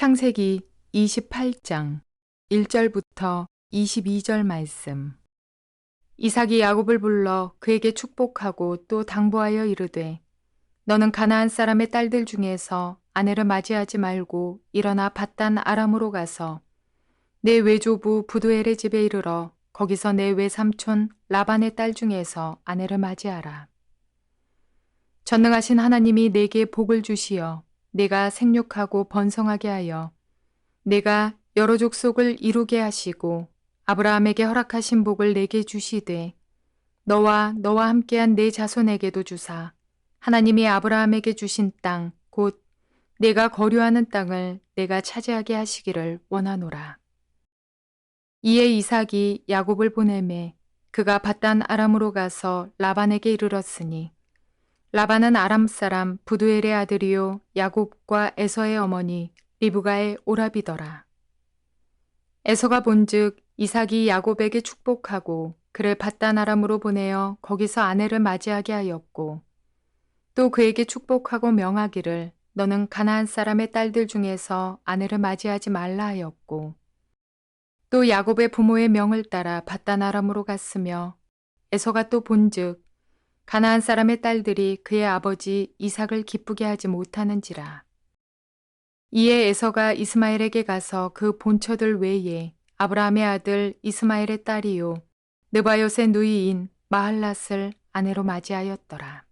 창세기 28장 1절부터 22절 말씀. 이삭이 야곱을 불러 그에게 축복하고 또 당부하여 이르되 너는 가나안 사람의 딸들 중에서 아내를 맞이하지 말고 일어나 바단 아람으로 가서 내 외조부 부두엘의 집에 이르러 거기서 내 외삼촌 라반의 딸 중에서 아내를 맞이하라. 전능하신 하나님이 내게 복을 주시어 내가 생육하고 번성하게 하여 내가 여러 족속을 이루게 하시고 아브라함에게 허락하신 복을 내게 주시되 너와 너와 함께한 내 자손에게도 주사 하나님이 아브라함에게 주신 땅 곧 내가 거류하는 땅을 내가 차지하게 하시기를 원하노라. 이에 이삭이 야곱을 보내매 그가 바단 아람으로 가서 라반에게 이르렀으니 라반은 아람 사람 부두엘의 아들이요 야곱과 에서의 어머니 리브가의 오라비더라. 에서가 본즉 이삭이 야곱에게 축복하고 그를 바단 아람으로 보내어 거기서 아내를 맞이하게 하였고 또 그에게 축복하고 명하기를 너는 가나안 사람의 딸들 중에서 아내를 맞이하지 말라 하였고 또 야곱의 부모의 명을 따라 바단 아람으로 갔으며 에서가 또 본즉 가나안 사람의 딸들이 그의 아버지 이삭을 기쁘게 하지 못하는지라. 이에 에서가 이스마엘에게 가서 그 본처들 외에 아브라함의 아들 이스마엘의 딸이요 느바요의 누이인 마할랏을 아내로 맞이하였더라.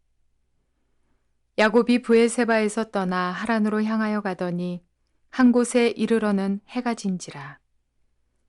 야곱이 부에세바에서 떠나 하란으로 향하여 가더니 한 곳에 이르러는 해가 진지라.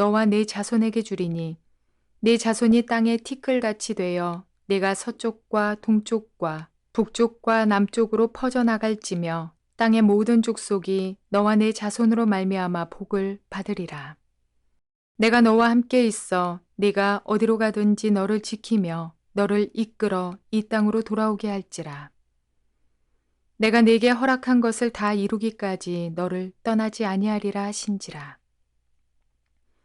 너와 네 자손에게 주리니 네 자손이 땅에 티끌같이 되어 내가 서쪽과 동쪽과 북쪽과 남쪽으로 퍼져나갈지며 땅의 모든 족속이 너와 내 자손으로 말미암아 복을 받으리라. 내가 너와 함께 있어 네가 어디로 가든지 너를 지키며 너를 이끌어 이 땅으로 돌아오게 할지라. 내가 네게 허락한 것을 다 이루기까지 너를 떠나지 아니하리라 하신지라.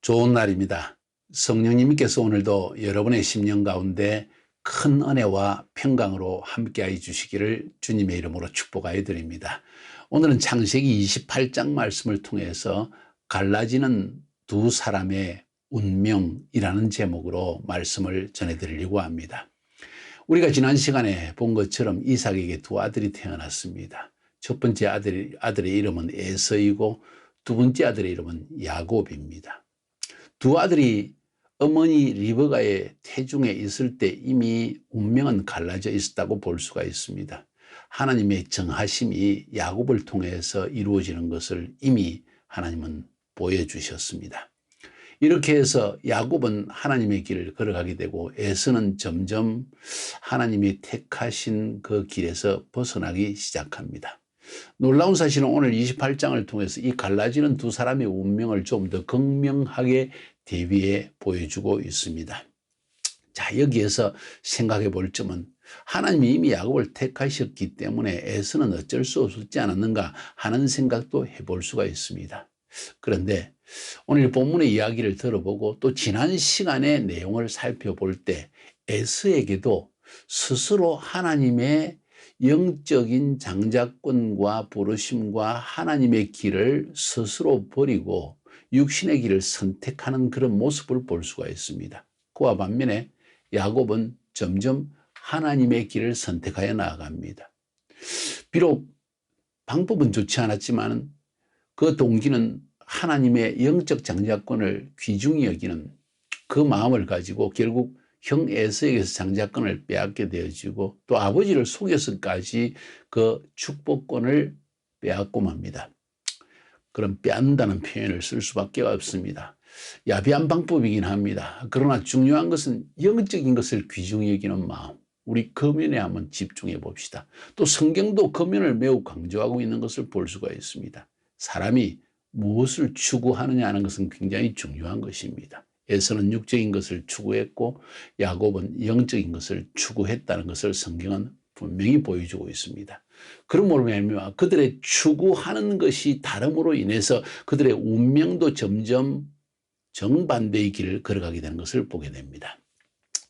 좋은 날입니다. 성령님께서 오늘도 여러분의 심령 가운데 큰 은혜와 평강으로 함께해 주시기를 주님의 이름으로 축복하여 드립니다. 오늘은 창세기 28장 말씀을 통해서 갈라지는 두 사람의 운명이라는 제목으로 말씀을 전해드리려고 합니다. 우리가 지난 시간에 본 것처럼 이삭에게 두 아들이 태어났습니다. 첫 번째 아들, 아들의 이름은 에서이고 두 번째 아들의 이름은 야곱입니다. 두 아들이 어머니 리버가의 태중에 있을 때 이미 운명은 갈라져 있었다고 볼 수가 있습니다. 하나님의 정하심이 야곱을 통해서 이루어지는 것을 이미 하나님은 보여주셨습니다. 이렇게 해서 야곱은 하나님의 길을 걸어가게 되고 에서는 점점 하나님이 택하신 그 길에서 벗어나기 시작합니다. 놀라운 사실은 오늘 28장을 통해서 이 갈라지는 두 사람의 운명을 좀 더 극명하게 대비해 보여주고 있습니다. 자, 여기에서 생각해 볼 점은 하나님이 이미 야곱을 택하셨기 때문에 에서는 어쩔 수 없지 않았는가 하는 생각도 해볼 수가 있습니다. 그런데 오늘 본문의 이야기를 들어보고 또 지난 시간의 내용을 살펴볼 때 에서에게도 스스로 하나님의 영적인 장자권과 부르심과 하나님의 길을 스스로 버리고 육신의 길을 선택하는 그런 모습을 볼 수가 있습니다. 그와 반면에 야곱은 점점 하나님의 길을 선택하여 나아갑니다. 비록 방법은 좋지 않았지만 그 동기는 하나님의 영적 장자권을 귀중히 여기는 그 마음을 가지고 결국 형 에서에게서 장자권을 빼앗게 되어지고 또 아버지를 속여서까지 그 축복권을 빼앗고 맙니다. 그런 빼앗는다는 표현을 쓸 수밖에 없습니다. 야비한 방법이긴 합니다. 그러나 중요한 것은 영적인 것을 귀중히 여기는 마음. 우리 거면에 한번 집중해 봅시다. 또 성경도 거면을 매우 강조하고 있는 것을 볼 수가 있습니다. 사람이 무엇을 추구하느냐 하는 것은 굉장히 중요한 것입니다. 에서는 육적인 것을 추구했고 야곱은 영적인 것을 추구했다는 것을 성경은 분명히 보여주고 있습니다. 그러므로 말미암아 그들의 추구하는 것이 다름으로 인해서 그들의 운명도 점점 정반대의 길을 걸어가게 되는 것을 보게 됩니다.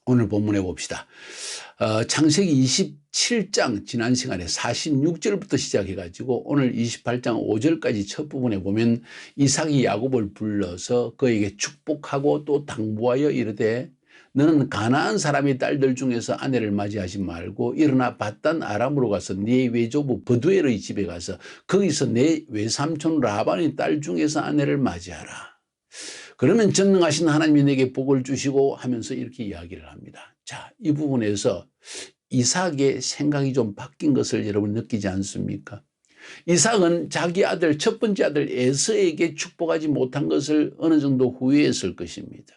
오늘 본문에 봅시다. 어, 창세기 27장 지난 시간에 46절부터 시작해 가지고 오늘 28장 5절까지 첫 부분에 보면 이삭이 야곱을 불러서 그에게 축복하고 또 당부하여 이르되 너는 가나안 사람의 딸들 중에서 아내를 맞이하지 말고 일어나 바단 아람으로 가서 네 외조부 버두엘의 집에 가서 거기서 내 외삼촌 라반의 딸 중에서 아내를 맞이하라. 그러면 전능하신 하나님이 내게 복을 주시고 하면서 이렇게 이야기를 합니다. 자, 이 부분에서 이삭의 생각이 좀 바뀐 것을 여러분 느끼지 않습니까? 이삭은 자기 아들, 첫 번째 아들 에서에게 축복하지 못한 것을 어느 정도 후회했을 것입니다.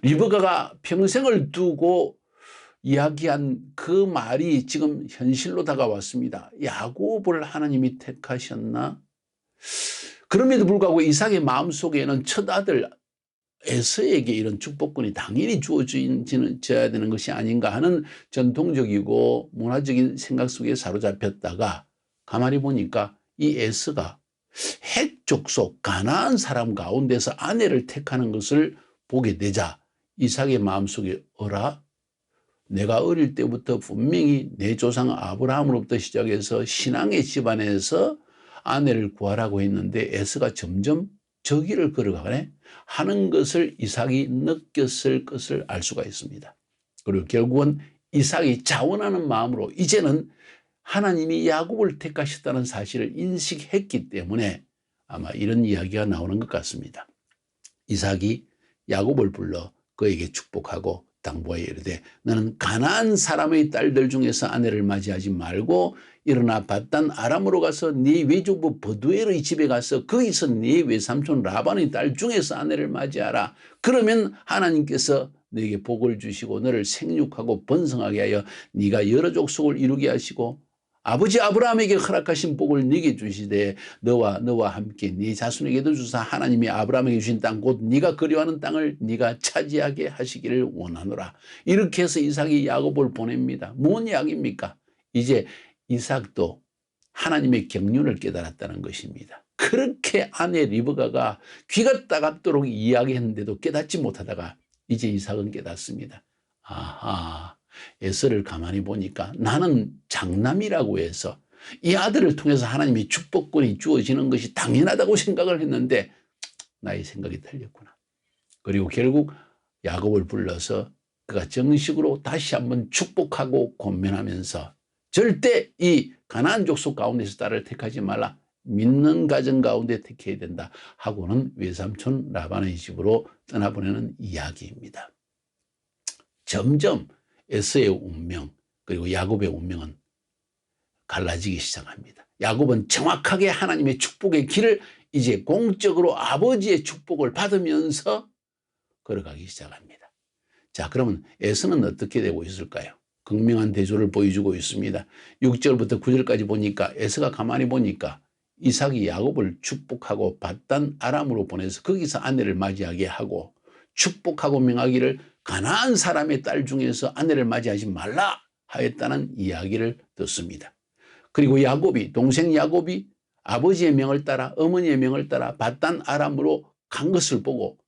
리브가가 평생을 두고 이야기한 그 말이 지금 현실로 다가왔습니다. 야곱을 하나님이 택하셨나? 그럼에도 불구하고 이삭의 마음속에는 첫 아들 에서에게 이런 축복권이 당연히 주어져야 되는 것이 아닌가 하는 전통적이고 문화적인 생각 속에 사로잡혔다가 가만히 보니까 이 에서가 핵 족속 가나안 사람 가운데서 아내를 택하는 것을 보게 되자 이삭의 마음속에 어라 내가 어릴 때부터 분명히 내 조상 아브라함으로부터 시작해서 신앙의 집안에서 아내를 구하라고 했는데 에스가 점점 저 길을 걸어가네 하는 것을 이삭이 느꼈을 것을 알 수가 있습니다. 그리고 결국은 이삭이 자원하는 마음으로 이제는 하나님이 야곱을 택하셨다는 사실을 인식했기 때문에 아마 이런 이야기가 나오는 것 같습니다. 이삭이 야곱을 불러 그에게 축복하고 당부하여 이르되 너는 가나안 사람의 딸들 중에서 아내를 맞이하지 말고 일어나 바단 아람으로 가서 네 외조부 버두엘의 집에 가서 거기서 네 외삼촌 라반의 딸 중에서 아내를 맞이하라. 그러면 하나님께서 너에게 복을 주시고 너를 생육하고 번성하게 하여 네가 여러 족속을 이루게 하시고 아버지 아브라함에게 허락하신 복을 네게 주시되 너와 너와 함께 네 자손에게도 주사 하나님이 아브라함에게 주신 땅 곧 네가 그리워하는 땅을 네가 차지하게 하시기를 원하노라. 이렇게 해서 이삭이 야곱을 보냅니다. 뭔 이야기입니까? 이제 이삭도 하나님의 경륜을 깨달았다는 것입니다. 그렇게 아내 리브가가 귀가 따갑도록 이야기했는데도 깨닫지 못하다가 이제 이삭은 깨닫습니다. 아하, 에서를 가만히 보니까 나는 장남이라고 해서 이 아들을 통해서 하나님이 축복권이 주어지는 것이 당연하다고 생각을 했는데 나의 생각이 틀렸구나. 그리고 결국 야곱을 불러서 그가 정식으로 다시 한번 축복하고 권면하면서 절대 이 가나안 족속 가운데서 딸을 택하지 말라. 믿는 가정 가운데 택해야 된다 하고는 외삼촌 라반의 집으로 떠나보내는 이야기입니다. 점점 에서의 운명 그리고 야곱의 운명은 갈라지기 시작합니다. 야곱은 정확하게 하나님의 축복의 길을 이제 공적으로 아버지의 축복을 받으면서 걸어가기 시작합니다. 자, 그러면 에서는 어떻게 되고 있을까요? 극명한 대조를 보여주고 있습니다. 6절부터 9절까지 보니까 에서가 가만히 보니까 이삭이 야곱을 축복하고 받단 아람으로 보내서 거기서 아내를 맞이하게 하고 축복하고 명하기를 가나안 사람의 딸 중에서 아내를 맞이하지 말라 하였다는 이야기를 듣습니다. 그리고 야곱이 동생 야곱이 아버지의 명을 따라 어머니의 명을 따라 바단 아람으로 간 것을 보고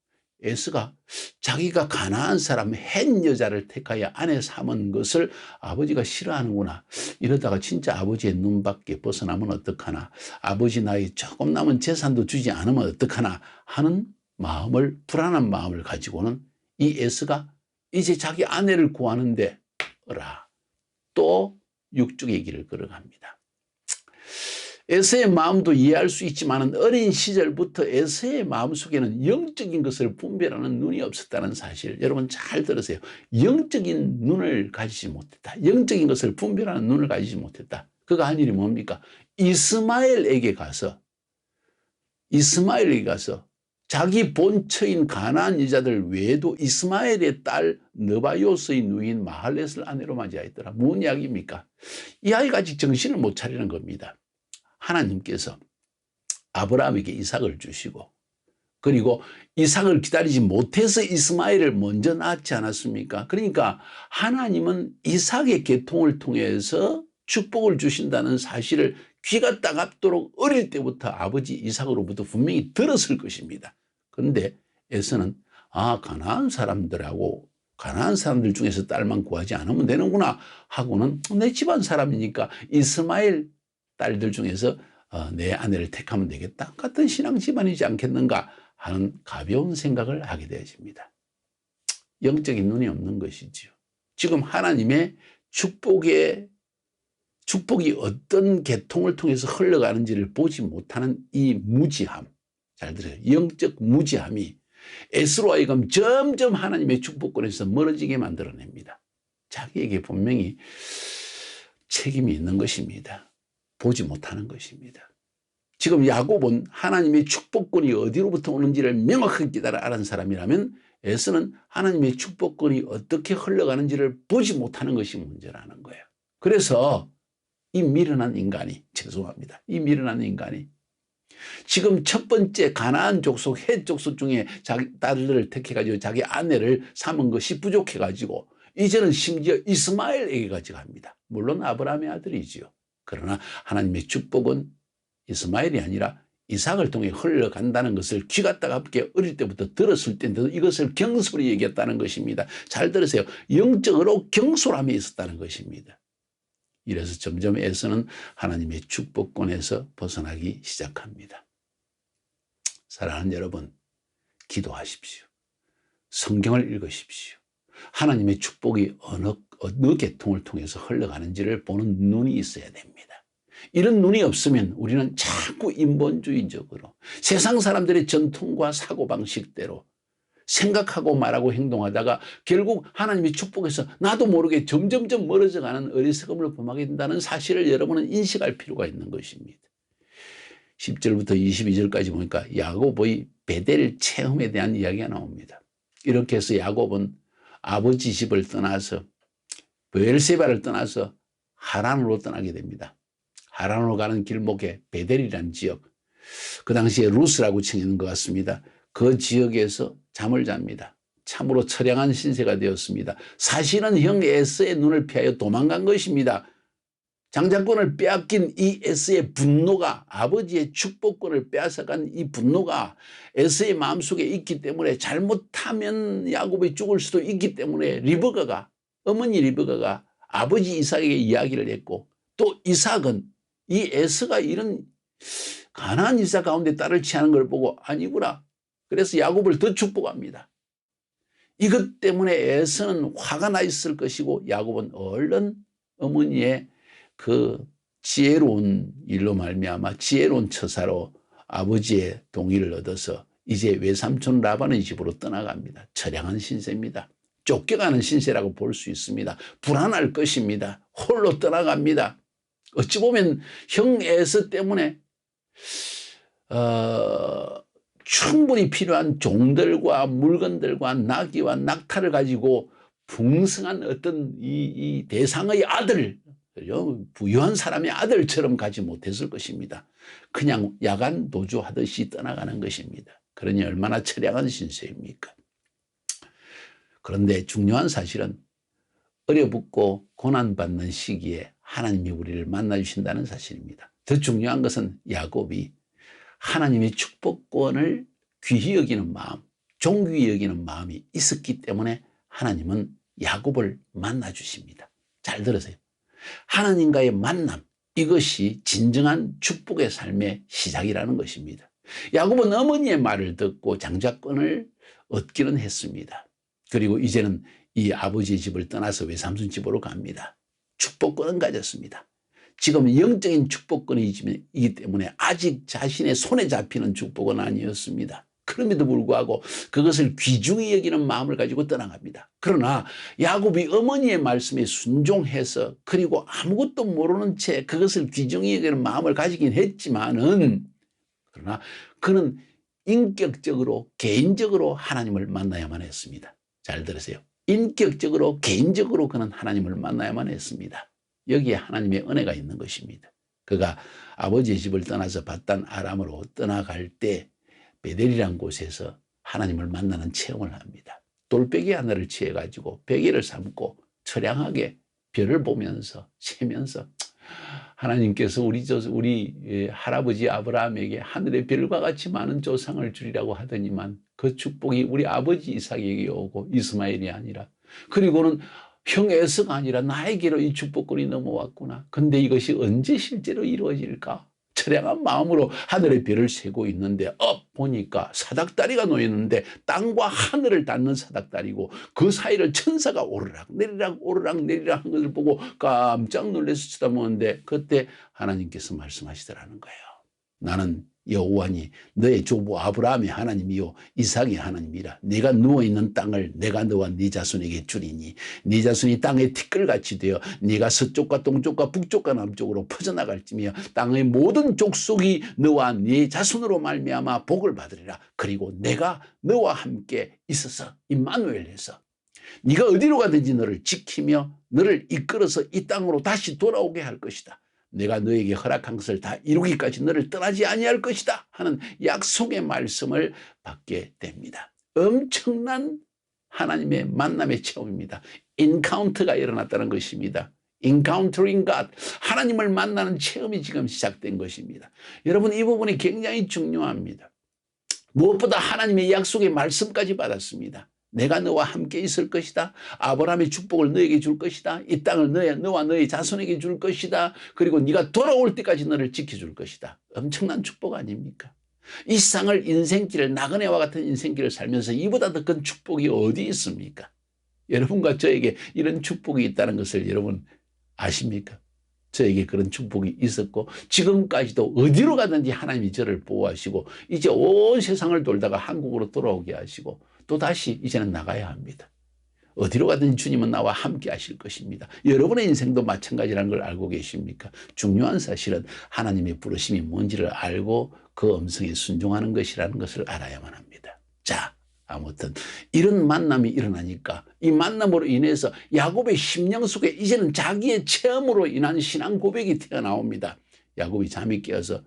에스가 자기가 가난한 사람 hen 여자를 택하여 아내 삼은 것을 아버지가 싫어하는구나. 이러다가 진짜 아버지의 눈밖에 벗어나면 어떡하나. 아버지 나이 조금 남은 재산도 주지 않으면 어떡하나 하는 마음을 불안한 마음을 가지고는 이 에스가 이제 자기 아내를 구하는데 어라 또 육족의 길을 걸어갑니다. 에서의 마음도 이해할 수 있지만 어린 시절부터 에서의 마음속에는 영적인 것을 분별하는 눈이 없었다는 사실 여러분 잘 들으세요. 영적인 눈을 가지지 못했다. 영적인 것을 분별하는 눈을 가지지 못했다. 그가 한 일이 뭡니까? 이스마엘에게 가서 이스마엘에게 가서 자기 본처인 가나안 여자들 외에도 이스마엘의 딸 느바요스의 누인 마할렛을 아내로 맞이하였더라. 무슨 이야기입니까? 이 아이가 아직 정신을 못 차리는 겁니다. 하나님께서 아브라함에게 이삭을 주시고 그리고 이삭을 기다리지 못해서 이스마엘을 먼저 낳지 않았습니까? 그러니까 하나님은 이삭의 계통을 통해서 축복을 주신다는 사실을 귀가 따갑도록 어릴 때부터 아버지 이삭으로부터 분명히 들었을 것입니다. 그런데 에서는 아 가나안 사람들하고 가나안 사람들 중에서 딸만 구하지 않으면 되는구나 하고는 내 집안 사람이니까 이스마엘 딸들 중에서 어, 내 아내를 택하면 되겠다. 같은 신앙 집안이지 않겠는가 하는 가벼운 생각을 하게 되어집니다. 영적인 눈이 없는 것이지요. 지금 하나님의 축복의 축복이 어떤 계통을 통해서 흘러가는지를 보지 못하는 이 무지함. 잘 들어요. 영적 무지함이 에스로 하여금 점점 하나님의 축복권에서 멀어지게 만들어냅니다. 자기에게 분명히 책임이 있는 것입니다. 보지 못하는 것입니다. 지금 야곱은 하나님의 축복권이 어디로부터 오는지를 명확하게 깨달아 아는 사람이라면 에서는 하나님의 축복권이 어떻게 흘러가는지를 보지 못하는 것이 문제라는 거예요. 그래서 이 미련한 인간이 죄송합니다. 이 미련한 인간이 지금 첫 번째 가나안 족속 해 족속 중에 자기 딸을 택해가지고 자기 아내를 삼은 것이 부족해가지고 이제는 심지어 이스마엘에게 가져갑니다. 물론 아브라함의 아들이지요. 그러나 하나님의 축복은 이스마엘이 아니라 이삭을 통해 흘러간다는 것을 귀가 따갑게 어릴 때부터 들었을 때인데도 이것을 경솔히 얘기했다는 것입니다. 잘 들으세요. 영적으로 경솔함이 있었다는 것입니다. 이래서 점점 에서는 하나님의 축복권에서 벗어나기 시작합니다. 사랑하는 여러분, 기도하십시오. 성경을 읽으십시오. 하나님의 축복이 어느 어느 계통을 통해서 흘러가는지를 보는 눈이 있어야 됩니다. 이런 눈이 없으면 우리는 자꾸 인본주의적으로 세상 사람들의 전통과 사고방식대로 생각하고 말하고 행동하다가 결국 하나님의 축복에서 나도 모르게 점점점 멀어져 가는 어리석음을 범하게 된다는 사실을 여러분은 인식할 필요가 있는 것입니다. 10절부터 22절까지 보니까 야곱의 베델 체험에 대한 이야기가 나옵니다. 이렇게 해서 야곱은 아버지 집을 떠나서 베엘세바를 떠나서 하란으로 떠나게 됩니다. 하란으로 가는 길목에 베델이라는 지역, 그 당시에 루스라고 칭하는 것 같습니다. 그 지역에서 잠을 잡니다. 참으로 처량한 신세가 되었습니다. 사실은 형 에스의 눈을 피하여 도망간 것입니다. 장자권을 빼앗긴 이 에스의 분노가 아버지의 축복권을 빼앗아간 이 분노가 에스의 마음속에 있기 때문에 잘못하면 야곱이 죽을 수도 있기 때문에 리버가가 어머니 리브가가 아버지 이삭에게 이야기를 했고 또 이삭은 이 에스가 이런 가난한 이삭 가운데 딸을 취하는 걸 보고 아니구나. 그래서 야곱을 더 축복합니다. 이것 때문에 에스는 화가 나 있을 것이고 야곱은 얼른 어머니의 그 지혜로운 일로 말미암아 지혜로운 처사로 아버지의 동의를 얻어서 이제 외삼촌 라반의 집으로 떠나갑니다. 처량한 신세입니다. 쫓겨가는 신세라고 볼 수 있습니다. 불안할 것입니다. 홀로 떠나갑니다. 어찌 보면 형 에서 때문에 어, 충분히 필요한 종들과 물건들과 나귀와 낙타를 가지고 풍성한 어떤 이, 이 대상의 아들, 부유한 사람의 아들처럼 가지 못했을 것입니다. 그냥 야간 도주하듯이 떠나가는 것입니다. 그러니 얼마나 처량한 신세입니까? 그런데 중요한 사실은 어려붙고 고난받는 시기에 하나님이 우리를 만나주신다는 사실입니다. 더 중요한 것은 야곱이 하나님의 축복권을 귀히 여기는 마음, 종귀히 여기는 마음이 있었기 때문에 하나님은 야곱을 만나 주십니다. 잘 들으세요. 하나님과의 만남, 이것이 진정한 축복의 삶의 시작이라는 것입니다. 야곱은 어머니의 말을 듣고 장자권을 얻기는 했습니다. 그리고 이제는 이 아버지의 집을 떠나서 외삼순 집으로 갑니다. 축복권은 가졌습니다. 지금 영적인 축복권이기 때문에 아직 자신의 손에 잡히는 축복은 아니었습니다. 그럼에도 불구하고 그것을 귀중히 여기는 마음을 가지고 떠나갑니다. 그러나 야곱이 어머니의 말씀에 순종해서 그리고 아무것도 모르는 채 그것을 귀중히 여기는 마음을 가지긴 했지만은 그러나 그는 인격적으로 개인적으로 하나님을 만나야만 했습니다. 잘 들으세요. 인격적으로 개인적으로 그는 하나님을 만나야만 했습니다. 여기에 하나님의 은혜가 있는 것입니다. 그가 아버지의 집을 떠나서 바단 아람으로 떠나갈 때 베델이란 곳에서 하나님을 만나는 체험을 합니다. 돌베개 하나를 취해 가지고 베개를 삼고 처량하게 별을 보면서 세면서 하나님께서 우리 저 우리 예, 할아버지 아브라함에게 하늘의 별과 같이 많은 조상을 주리라고 하더니만 그 축복이 우리 아버지 이삭에게 오고 이스마엘이 아니라 그리고는 형 에서가 아니라 나에게로 이 축복권이 넘어왔구나. 근데 이것이 언제 실제로 이루어질까? 처량한 마음으로 하늘의 별을 세고 있는데 업 보니까 사닥다리가 놓였는데 땅과 하늘을 닿는 사닥다리고 그 사이를 천사가 오르락 내리락 오르락 내리락 한 것을 보고 깜짝 놀라서 쳐다보는데 그때 하나님께서 말씀하시더라는 거예요. 나는 여호와니 너의 조부 아브라함의 하나님이요 이삭의 하나님이라. 네가 누워 있는 땅을 내가 너와 네 자손에게 주리니 네 자손이 땅의 티끌같이 되어 네가 서쪽과 동쪽과 북쪽과 남쪽으로 퍼져나갈지며 땅의 모든 족속이 너와 네 자손으로 말미암아 복을 받으리라. 그리고 내가 너와 함께 있어서 임마누엘해서 네가 어디로 가든지 너를 지키며 너를 이끌어서 이 땅으로 다시 돌아오게 할 것이다 내가 너에게 허락한 것을 다 이루기까지 너를 떠나지 아니할 것이다 하는 약속의 말씀을 받게 됩니다. 엄청난 하나님의 만남의 체험입니다. 인카운트가 일어났다는 것입니다. encountering God. 하나님을 만나는 체험이 지금 시작된 것입니다. 여러분 이 부분이 굉장히 중요합니다. 무엇보다 하나님의 약속의 말씀까지 받았습니다. 내가 너와 함께 있을 것이다. 아브라함의 축복을 너에게 줄 것이다. 이 땅을 너의, 너와 너의 자손에게 줄 것이다. 그리고 네가 돌아올 때까지 너를 지켜줄 것이다. 엄청난 축복 아닙니까? 이 세상을 인생길을 나그네와 같은 인생길을 살면서 이보다 더 큰 축복이 어디 있습니까? 여러분과 저에게 이런 축복이 있다는 것을 여러분 아십니까? 저에게 그런 축복이 있었고 지금까지도 어디로 가든지 하나님이 저를 보호하시고 이제 온 세상을 돌다가 한국으로 돌아오게 하시고 또 다시 이제는 나가야 합니다. 어디로 가든지 주님은 나와 함께 하실 것입니다. 여러분의 인생도 마찬가지라는 걸 알고 계십니까? 중요한 사실은 하나님의 부르심이 뭔지를 알고 그 음성에 순종하는 것이라는 것을 알아야만 합니다. 자, 아무튼 이런 만남이 일어나니까 이 만남으로 인해서 야곱의 심령 속에 이제는 자기의 체험으로 인한 신앙 고백이 튀어나옵니다. 야곱이 잠이 깨어서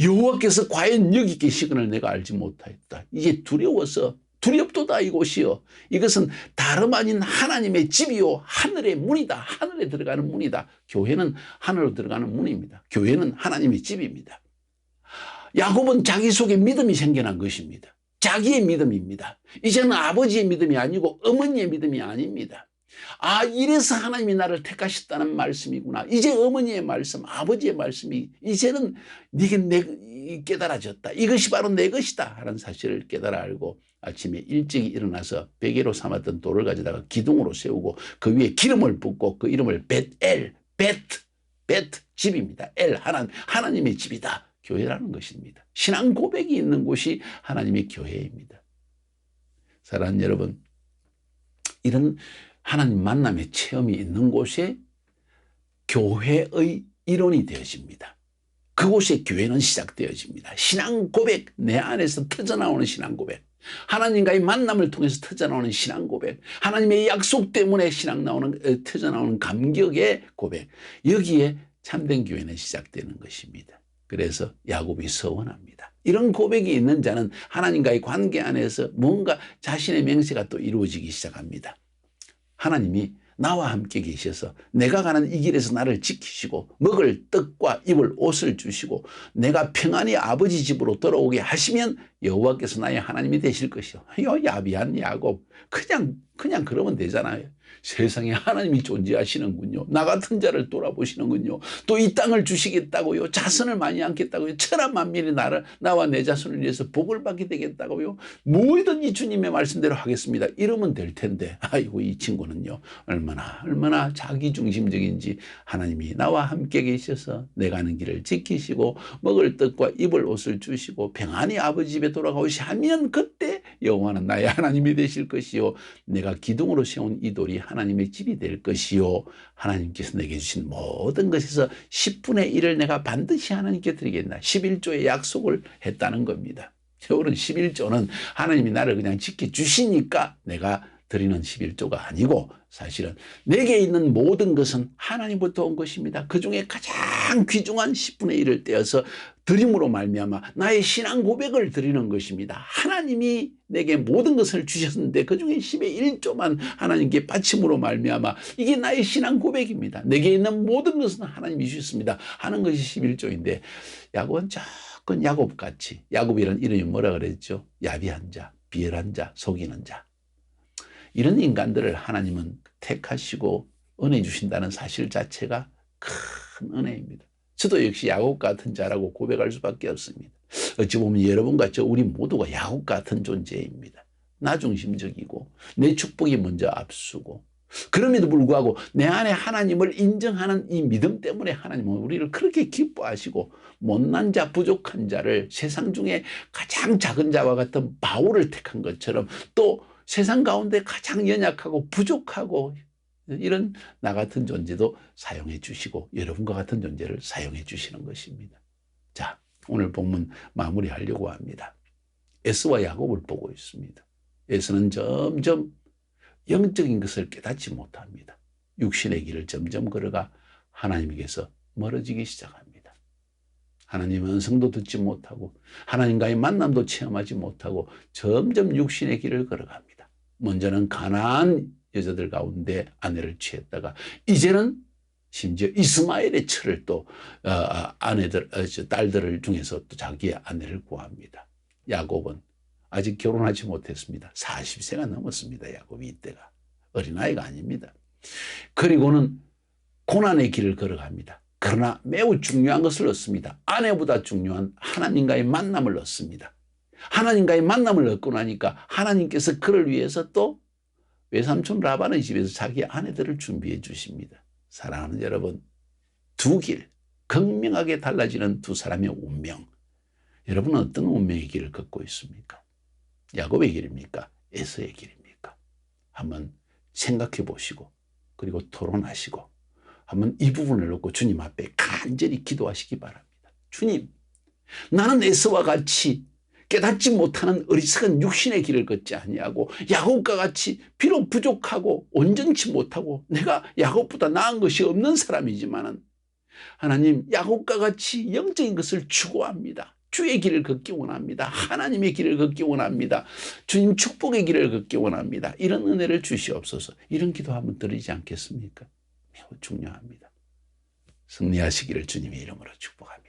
여호와께서 과연 여기 계시거늘 내가 알지 못하였다. 이제 두려워서 두렵도다 이곳이요. 이것은 다름 아닌 하나님의 집이요. 하늘의 문이다. 하늘에 들어가는 문이다. 교회는 하늘로 들어가는 문입니다. 교회는 하나님의 집입니다. 야곱은 자기 속에 믿음이 생겨난 것입니다. 자기의 믿음입니다. 이제는 아버지의 믿음이 아니고 어머니의 믿음이 아닙니다. 아, 이래서 하나님이 나를 택하셨다는 말씀이구나. 이제 어머니의 말씀, 아버지의 말씀이 이제는 네게 내 깨달아졌다. 이것이 바로 내 것이다 하는 사실을 깨달아 알고 아침에 일찍 일어나서 베개로 삼았던 돌을 가져다가 기둥으로 세우고 그 위에 기름을 붓고 그 이름을 벳엘, 벳, 벳 집입니다. 엘 하나 하나님의 집이다. 교회라는 것입니다. 신앙 고백이 있는 곳이 하나님의 교회입니다. 사랑하는 여러분, 이런 하나님 만남의 체험이 있는 곳에 교회의 일원이 되어집니다. 그곳에 교회는 시작되어집니다. 신앙 고백, 내 안에서 터져나오는 신앙 고백. 하나님과의 만남을 통해서 터져나오는 신앙 고백. 하나님의 약속 때문에 신앙 나오는, 터져나오는 감격의 고백. 여기에 참된 교회는 시작되는 것입니다. 그래서 야곱이 서원합니다. 이런 고백이 있는 자는 하나님과의 관계 안에서 뭔가 자신의 맹세가 또 이루어지기 시작합니다. 하나님이 나와 함께 계셔서 내가 가는 이 길에서 나를 지키시고 먹을 떡과 입을 옷을 주시고 내가 평안히 아버지 집으로 돌아오게 하시면 여호와께서 나의 하나님이 되실 것이요. 요 야비한 야곱 그냥 그냥 그러면 되잖아요. 세상에 하나님이 존재하시는군요. 나 같은 자를 돌아보시는군요. 또 이 땅을 주시겠다고요. 자손을 많이 않겠다고요. 천하 만민이 나를 나와 내 자손을 위해서 복을 받게 되겠다고요. 뭐든지 주님의 말씀대로 하겠습니다. 이러면 될 텐데 아이고 이 친구는요. 얼마나 얼마나 자기 중심적인지 하나님이 나와 함께 계셔서 내가 하는 길을 지키시고 먹을 떡과 입을 옷을 주시고 평안히 아버지 집에 돌아가오시 하면 그때 여호와는 나의 하나님이 되실 것이요 내가 기둥으로 세운 이 돌이 하나님의 집이 될 것이요 하나님께서 내게 주신 모든 것에서 10분의 1을 내가 반드시 하나님께 드리겠나 11조의 약속을 했다는 겁니다. 여러분 11조는 하나님이 나를 그냥 지켜주시니까 내가 드리는 11조가 아니고 사실은 내게 있는 모든 것은 하나님부터 온 것입니다. 그 중에 가장 귀중한 10분의 1을 떼어서 드림으로 말미암아 나의 신앙 고백을 드리는 것입니다. 하나님이 내게 모든 것을 주셨는데 그 중에 10의 1조만 하나님께 바침으로 말미암아 이게 나의 신앙 고백입니다. 내게 있는 모든 것은 하나님이 주셨습니다. 하는 것이 11조인데 야곱은 조금 야곱같이 야곱이라는 이름이 뭐라 그랬죠? 야비한 자, 비열한 자, 속이는 자. 이런 인간들을 하나님은 택하시고 은혜 주신다는 사실 자체가 큰 은혜입니다. 저도 역시 야곱 같은 자라고 고백할 수밖에 없습니다. 어찌 보면 여러분과 저 우리 모두가 야곱 같은 존재입니다. 나 중심적이고 내 축복이 먼저 앞서고 그럼에도 불구하고 내 안에 하나님을 인정하는 이 믿음 때문에 하나님은 우리를 그렇게 기뻐하시고 못난 자 부족한 자를 세상 중에 가장 작은 자와 같은 바울을 택한 것처럼 또 세상 가운데 가장 연약하고 부족하고 이런 나 같은 존재도 사용해 주시고 여러분과 같은 존재를 사용해 주시는 것입니다. 자, 오늘 본문 마무리하려고 합니다. 에스와 야곱을 보고 있습니다. 에스는 점점 영적인 것을 깨닫지 못합니다. 육신의 길을 점점 걸어가 하나님께서 멀어지기 시작합니다. 하나님의 은성도 듣지 못하고 하나님과의 만남도 체험하지 못하고 점점 육신의 길을 걸어갑니다. 먼저는 가나안 여자들 가운데 아내를 취했다가 이제는 심지어 이스마엘의 철을 또 어, 어, 아내들 어, 딸들을 중에서 또 자기의 아내를 구합니다. 야곱은 아직 결혼하지 못했습니다. 40세가 넘었습니다. 야곱이 이때가 어린아이가 아닙니다. 그리고는 고난의 길을 걸어갑니다. 그러나 매우 중요한 것을 얻습니다. 아내보다 중요한 하나님과의 만남을 얻습니다. 하나님과의 만남을 얻고 나니까 하나님께서 그를 위해서 또 외삼촌 라반의 집에서 자기 아내들을 준비해 주십니다. 사랑하는 여러분, 두 길, 극명하게 달라지는 두 사람의 운명. 여러분은 어떤 운명의 길을 걷고 있습니까? 야곱의 길입니까? 에서의 길입니까? 한번 생각해 보시고 그리고 토론하시고 한번 이 부분을 놓고 주님 앞에 간절히 기도하시기 바랍니다. 주님, 나는 에서와 같이 깨닫지 못하는 어리석은 육신의 길을 걷지 아니하고 야곱과 같이 비록 부족하고 온전치 못하고 내가 야곱보다 나은 것이 없는 사람이지만은 하나님 야곱과 같이 영적인 것을 추구합니다. 주의 길을 걷기 원합니다. 하나님의 길을 걷기 원합니다. 주님 축복의 길을 걷기 원합니다. 이런 은혜를 주시옵소서. 이런 기도 한번 드리지 않겠습니까? 매우 중요합니다. 승리하시기를 주님의 이름으로 축복합니다.